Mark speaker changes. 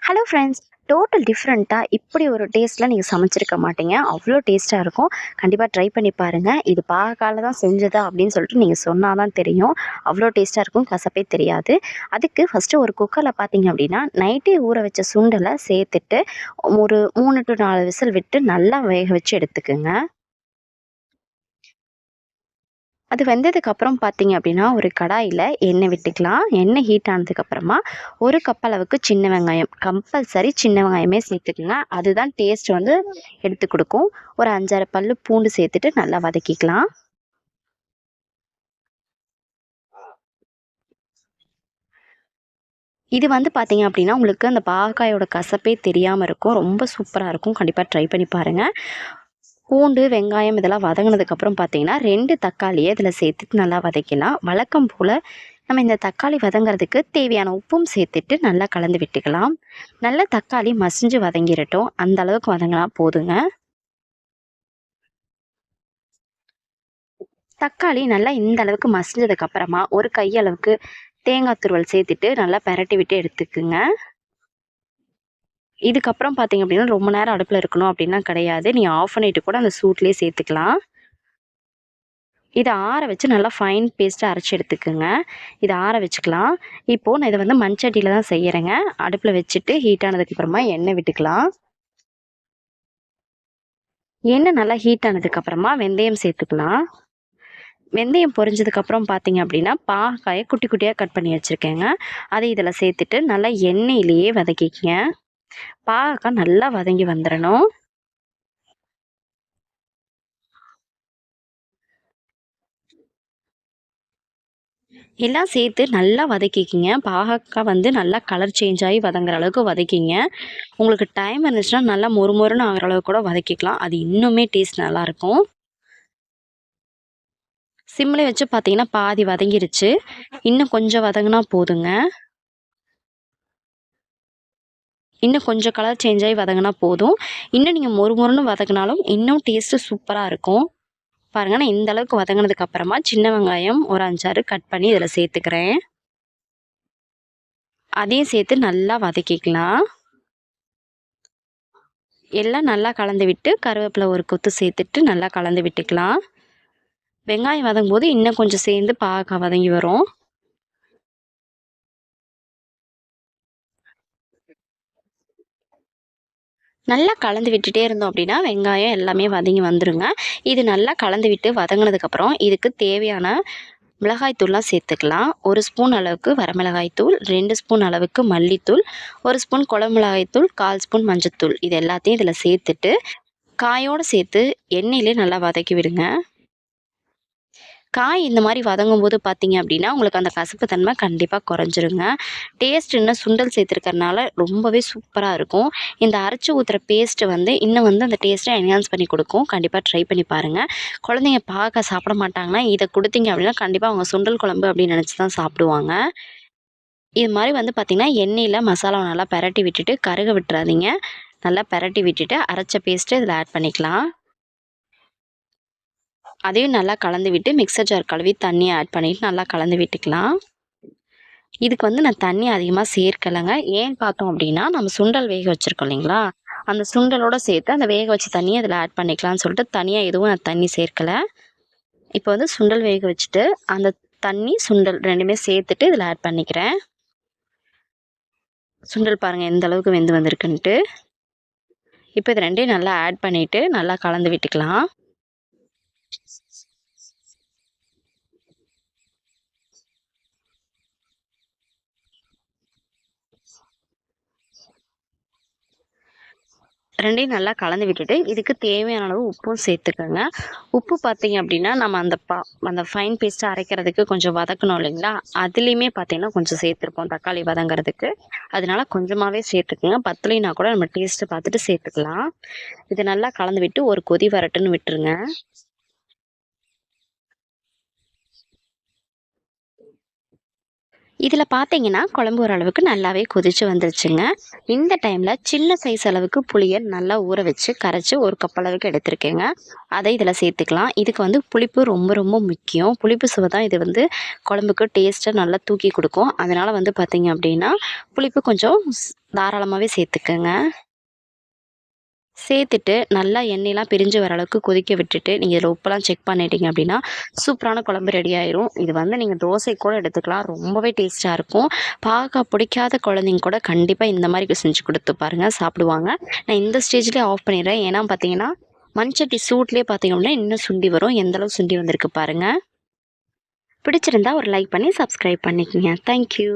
Speaker 1: Hello friends total டிஃப்ரெண்ட்டாக இப்படி ஒரு டேஸ்ட்டில் நீங்கள் சமைச்சிருக்க மாட்டீங்க. அவ்வளோ டேஸ்ட்டாக இருக்கும். கண்டிப்பாக ட்ரை பண்ணி பாருங்கள் இது பாகால தான் செஞ்சதா அப்படின்னு சொல்லிட்டு நீங்கள் சொன்னால் தான் தெரியும் அவ்வளோ டேஸ்ட்டாக இருக்கும். கசப்பே தெரியாது. அதுக்கு ஃபஸ்ட்டு ஒரு குக்கரில் பார்த்தீங்க அப்படின்னா நைட்டே ஊற வச்ச சுண்டலை சேர்த்துட்டு ஒரு மூணு டு நாலு விசில் விட்டு நல்லா வேக வச்சு எடுத்துக்குங்க. அது வெந்ததுக்கப்புறம் பார்த்தீங்க அப்படின்னா ஒரு கடாயில் எண்ணெய் விட்டுக்கலாம். எண்ணெய் ஹீட் ஆனதுக்கப்புறமா ஒரு கப் அளவுக்கு சின்ன வெங்காயம். கம்பல்சரி சின்ன வெங்காயமே சேர்த்துக்கலாம் அதுதான் டேஸ்ட் வந்து எடுத்து கொடுக்கும். ஒரு அஞ்சாறு பல்லு பூண்டு சேர்த்துட்டு நல்லா வதக்கிக்கலாம். இது வந்து பார்த்தீங்க அப்படின்னா உங்களுக்கு அந்த பாகக்காயோட கசப்பே தெரியாமல் இருக்கும். ரொம்ப சூப்பராக இருக்கும். கண்டிப்பாக ட்ரை பண்ணி பாருங்கள் பூண்டு வெங்காயம் இதெல்லாம் வதங்கினதுக்கப்புறம் பார்த்தீங்கன்னா ரெண்டு தக்காளியை இதில் சேர்த்துட்டு நல்லா வதக்கிக்கலாம் வழக்கம் போல் நம்ம இந்த தக்காளி வதங்கிறதுக்கு தேவையான உப்பும் சேர்த்துட்டு நல்லா கலந்து விட்டுக்கலாம். நல்லா தக்காளி மசிஞ்சு வதங்கிடட்டும் அந்த அளவுக்கு வதங்கினா போதுங்க. தக்காளி நல்லா இந்த அளவுக்கு மசிஞ்சதுக்கு அப்புறமா ஒரு கையளவுக்கு தேங்காய் துருவல் சேர்த்துட்டு நல்லா பரட்டி விட்டு எடுத்துக்குங்க. இதுக்கப்புறம் பார்த்தீங்க அப்படின்னா ரொம்ப நேரம் அடுப்பில் இருக்கணும் அப்படின்னா கிடையாது. நீ ஆஃப் பண்ணிட்டு கூட அந்த சூட்லேயே சேர்த்துக்கலாம். இதை ஆற வச்சு நல்லா ஃபைன் பேஸ்ட்டாக அரைச்சி எடுத்துக்கோங்க. இதை ஆற வச்சுக்கலாம். இப்போது நான் இதை வந்து மண்சட்டியில் தான் செய்கிறேங்க அடுப்பில் வச்சுட்டு ஹீட் ஆனதுக்கப்புறமா எண்ணெய் விட்டுக்கலாம். எண்ணெய் நல்லா ஹீட் ஆனதுக்கப்புறமா வெந்தயம் சேர்த்துக்கலாம். வெந்தயம் பொரிஞ்சதுக்கப்புறம் பார்த்தீங்க அப்படின்னா பாகாயை குட்டி குட்டியாக கட் பண்ணி வச்சுருக்கேங்க. அதை இதில் சேர்த்துட்டு நல்லா எண்ணெயிலேயே வதக்கிக்கங்க. பாகக்காய் நல்லா வதங்கி வந்துடணும் எல்லாம் சேர்த்து நல்லா வதக்கிக்கிங்க. பாகக்காய் வந்து நல்லா கலர் சேஞ்ச் ஆகி வதங்குற அளவுக்கு வதக்கிங்க. உங்களுக்கு டைம் இருந்துச்சுன்னா நல்லா மொறு மொறுன்னு ஆகிற அளவுக்கு கூட வதக்கிக்கலாம். அது இன்னுமே டேஸ்ட் நல்லாயிருக்கும் சிம்மில் வச்சு பார்த்தீங்கன்னா பாதி வதங்கிருச்சு. இன்னும் கொஞ்சம் வதங்கினா போதுங்க. இன்னும் கொஞ்சம் கலர் சேஞ்ச் ஆகி வதங்கினா போதும். இன்னும் நீங்கள் மொறு மொறுன்னு வதங்கினாலும் இன்னும் டேஸ்ட்டு சூப்பராக இருக்கும். பாருங்கள் நான் இந்த அளவுக்கு வதங்கினதுக்கு அப்புறமா சின்ன வெங்காயம் ஒரு அஞ்சாறு கட் பண்ணி இதில் சேர்த்துக்கிறேன். அதையும் சேர்த்து நல்லா வதக்கிக்கலாம். எல்லாம் நல்லா கலந்து விட்டு கருவேப்பிலை ஒரு கொத்து சேர்த்துட்டு நல்லா கலந்து விட்டுக்கலாம். வெங்காயம் வதங்கும் போது இன்னும் கொஞ்சம் சேர்ந்து பாகக்காய் வதங்கி வரும். நல்லா கலந்து விட்டுட்டே இருந்தோம் அப்படின்னா வெங்காயம் எல்லாமே வதங்கி வந்துடுங்க இது நல்லா கலந்து விட்டு வதங்கினதுக்கப்புறம் இதுக்கு தேவையான மிளகாய்த்தூள்லாம் சேர்த்துக்கலாம். ஒரு ஸ்பூன் அளவுக்கு வரமிளகாய்த்தூள் ரெண்டு ஸ்பூன் அளவுக்கு மல்லித்தூள் ஒரு ஸ்பூன் குழம்பு மிளகாய்த்தூள் கால் ஸ்பூன் மஞ்சத்தூள். இது எல்லாத்தையும் இதில் சேர்த்துட்டு காயோடு சேர்த்து எண்ணெயிலே நல்லா வதக்கி விடுங்க. காய் இந்த மாதிரி வதங்கும் போது பார்த்தீங்க அப்படின்னா உங்களுக்கு அந்த கசப்பு தன்மை கண்டிப்பாக குறைஞ்சிருங்க. டேஸ்ட் இன்னும் சுண்டல் சேர்த்துருக்கறனால ரொம்பவே சூப்பராக இருக்கும். இந்த அரைச்சி ஊற்றுற பேஸ்ட்டு வந்து இன்னும் வந்து அந்த டேஸ்ட்டை என்ஹான்ஸ் பண்ணி கொடுக்கும். கண்டிப்பாக ட்ரை பண்ணி பாருங்கள் குழந்தைங்க பார்க்க சாப்பிட மாட்டாங்கன்னா இதை கொடுத்தீங்க அப்படின்னா கண்டிப்பாக அவங்க சுண்டல் குழம்பு அப்படின்னு நினச்சி தான் சாப்பிடுவாங்க. இது மாதிரி வந்து பார்த்திங்கன்னா எண்ணெயில் மசாலாவை நல்லா பரட்டி விட்டுட்டு கருக விட்டுறாதீங்க. நல்லா பரட்டி விட்டுட்டு அரைச்ச பேஸ்ட்டு இதில் ஆட் பண்ணிக்கலாம். அதையும் நல்லா கலந்து விட்டு மிக்சர் ஜார் கழுவி தண்ணியை ஆட் பண்ணிவிட்டு நல்லா கலந்து விட்டுக்கலாம். இதுக்கு வந்து நான் தண்ணி அதிகமாக சேர்க்கலைங்க. ஏன் பார்த்தோம் அப்படின்னா நம்ம சுண்டல் வேக வச்சுருக்கோம் இல்லைங்களா? அந்த சுண்டலோடு சேர்த்து அந்த வேக வச்ச தண்ணியை அதில் ஆட் பண்ணிக்கலாம்னு சொல்லிட்டு தனியாக எதுவும் நான் தண்ணி சேர்க்கலை. இப்போ வந்து சுண்டல் வேக வச்சுட்டு அந்த தண்ணி சுண்டல் ரெண்டுமே சேர்த்துட்டு இதில் ஆட் பண்ணிக்கிறேன். சுண்டல் பாருங்கள் எந்த அளவுக்கு வெந்து வந்திருக்குன்ட்டு. இப்போ இது ரெண்டையும் நல்லா ஆட் பண்ணிவிட்டு நல்லா கலந்து விட்டுக்கலாம். ரெண்டையும் நல்லா கலந்து விட்டுட்டு இதுக்கு தேவையான அளவு உப்பும் சேர்த்துக்கோங்க. உப்பு பார்த்தீங்க அப்படின்னா நம்ம அந்த பா அந்த ஃபைன் பேஸ்ட்டை அரைக்கிறதுக்கு கொஞ்சம் வதக்கணும் இல்லைங்களா? அதுலேயுமே பார்த்தீங்கன்னா கொஞ்சம் சேர்த்துருப்போம் தக்காளி வதங்கிறதுக்கு. அதனால கொஞ்சமாகவே சேர்த்துக்குங்க. பத்துலைனா கூட நம்ம டேஸ்ட்டு பார்த்துட்டு சேர்த்துக்கலாம். இது நல்லா கலந்து விட்டு ஒரு கொதி வரட்டுன்னு விட்டுருங்க. இதில் பார்த்தீங்கன்னா குழம்பு ஓரளவுக்கு நல்லாவே கொதிச்சு வந்துருச்சுங்க. இந்த டைமில் சின்ன சைஸ் அளவுக்கு புளியை நல்லா ஊற வச்சு கரைச்சி ஒரு கப் அளவுக்கு எடுத்திருக்கேங்க. அதை இதில் சேர்த்துக்கலாம். இதுக்கு வந்து புளிப்பு ரொம்ப ரொம்ப முக்கியம். புளிப்பு சுவை தான் இது வந்து குழம்புக்கு டேஸ்ட்டை நல்லா தூக்கி கொடுக்கும். அதனால் வந்து பார்த்தீங்க அப்படின்னா புளிப்பு கொஞ்சம் தாராளமாகவே சேர்த்துக்கோங்க. சேர்த்துட்டு நல்லா எண்ணெயெலாம் பிரிஞ்சு வர அளவுக்கு கொதிக்க விட்டுட்டு நீங்கள் இதில் உப்பெல்லாம் செக் பண்ணிட்டீங்க அப்படின்னா சூப்பரான குழம்பு ரெடி ஆயிரும். இது வந்து நீங்கள் தோசை கூட எடுத்துக்கலாம். ரொம்பவே டேஸ்ட்டாக இருக்கும். பார்க்க பிடிக்காத குழந்தைங்க கூட கண்டிப்பாக இந்த மாதிரி செஞ்சு கொடுத்து பாருங்கள் சாப்பிடுவாங்க. நான் இந்த ஸ்டேஜ்லேயே ஆஃப் பண்ணிடுறேன். ஏன்னா பார்த்தீங்கன்னா மண்சட்டி சூட்லேயே பார்த்தீங்க அப்படின்னா இன்னும் சுண்டி வரும். எந்தளவு சுண்டி வந்திருக்கு பாருங்கள் பிடிச்சிருந்தா ஒரு லைக் பண்ணி சப்ஸ்கிரைப் பண்ணிக்கோங்க. தேங்க்யூ